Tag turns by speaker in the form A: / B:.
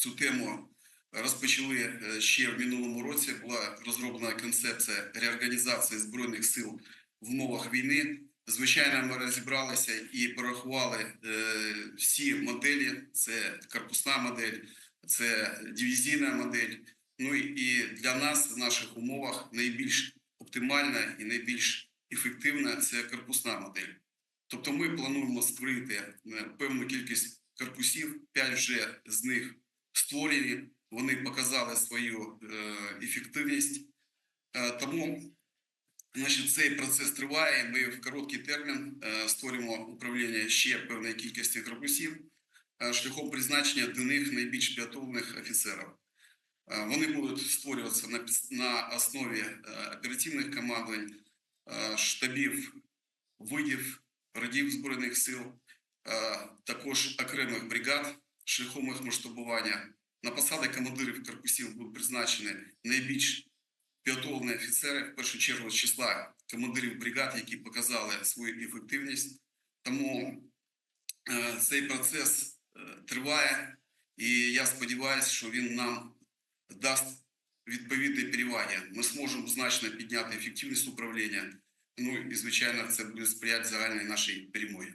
A: цю тему розпочали е, ще в минулому році. Була розроблена концепція реорганізації збройних сил в умовах війни. Звичайно, ми розібралися і порахували е, всі моделі: це корпусна модель, це дивізійна модель. Ну і для нас в наших умовах найбільш оптимальна і найбільш ефективна це корпусна модель. Тобто ми плануємо створити е, певну кількість корпусів, п'ять вже з них створені, вони показали свою е, ефективність. Е, Тому значить, цей процес триває. Ми в короткий термін е, створюємо управління ще певної кількості корпусів шляхом призначення до них найбільш підготовлених офіцерів. Вони будуть створюватися на, на основі оперативних командувань, штабів, видів, родів Збройних сил, також окремих бригад шляхом їх масштабування. На посади командирів корпусів будуть призначені найбільш підготовлені офіцери, в першу чергу з числа командирів бригад, які показали свою ефективність. Тому е, цей процес е, триває, і я сподіваюся, що він нам дасть відповідні переваги. Ми зможемо значно підняти ефективність управління. Ну і звичайно, це буде сприяти загальній нашій перемогі.